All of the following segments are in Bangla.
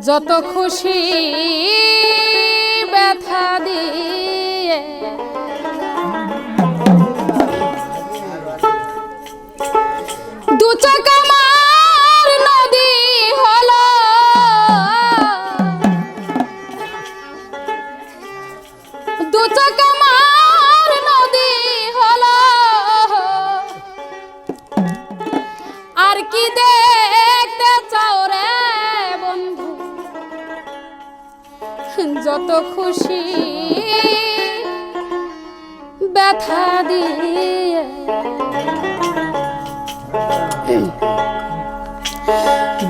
যত খুশি ব্যথা দিয়ে যত খুশি। ব্যথা দিয়ে।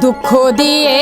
দুঃখ দিয়ে